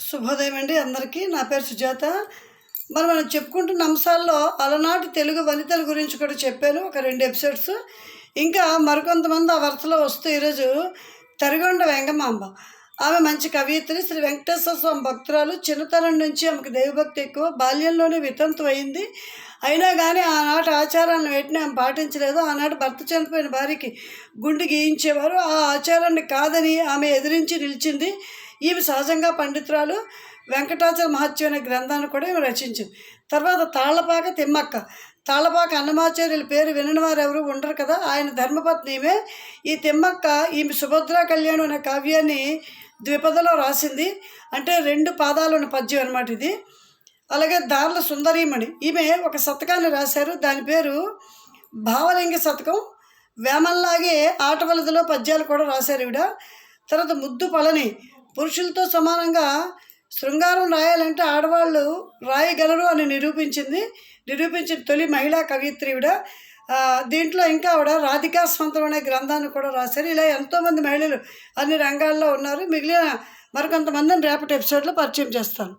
శుభోదయం అండి అందరికీ. నా పేరు సుజాత. మరి మనం చెప్పుకుంటున్న అంశాల్లో అలనాటి తెలుగు వనితల గురించి కూడా చెప్పాను ఒక రెండు ఎపిసోడ్స్. ఇంకా మరికొంతమంది ఆ వరుసలో వస్తూ ఈరోజు తరిగొండ వెంగమాంబ. ఆమె మంచి కవయిత్రి. శ్రీ వెంకటేశ్వర స్వామి భక్తురాలు. చిన్నతనం నుంచి ఆమెకు దైవభక్తి ఎక్కువ. బాల్యంలోనే వితంతు అయింది అయినా కానీ ఆనాటి ఆచారాలను వెంటనే ఆమె పాటించలేదు. ఆనాటి భర్త చనిపోయిన భార్యకి గుండు గీయించేవారు. ఆ ఆచారాన్ని కాదని ఆమె ఎదిరించి నిలిచింది ఈమె సహజంగా పండితురాలు వెంకటాచల మహత్యం అనే గ్రంథాన్ని కూడా ఈమె రచించింది. తర్వాత తాళ్ళపాక తిమ్మక్క. తాళ్ళపాక అన్నమాచార్యుల పేరు వినని వారు ఎవరు ఉండరు కదా. ఆయన ధర్మపత్ని ఈమె. ఈ తిమ్మక్క ఈమె సుభద్రా కళ్యాణం అనే కావ్యాన్ని ద్విపదలో రాసింది. అంటే రెండు పాదాలు ఉన్న పద్యం అనమాట ఇది. అలాగే దార్ల సుందరీమణి. ఈమె ఒక శతకాన్ని రాశారు. దాని పేరు భావలింగ శతకం. వేమల్లాగే ఆటవలదిలో పద్యాలు కూడా రాశారు ఈవిడ. తర్వాత ముద్దు పళని. పురుషులతో సమానంగా శృంగారం రాయాలంటే ఆడవాళ్ళు రాయగలరు అని నిరూపించింది. నిరూపించిన తొలి మహిళా కవిత్రి ఈవిడ. దీంట్లో ఇంకా ఆవిడ రాధికా స్వంతం అనే గ్రంథాన్ని కూడా రాశారు. ఇలా ఎంతోమంది మహిళలు అన్ని రంగాల్లో ఉన్నారు. మిగిలిన మరికొంతమందిని రేపటి ఎపిసోడ్లో పరిచయం చేస్తాను.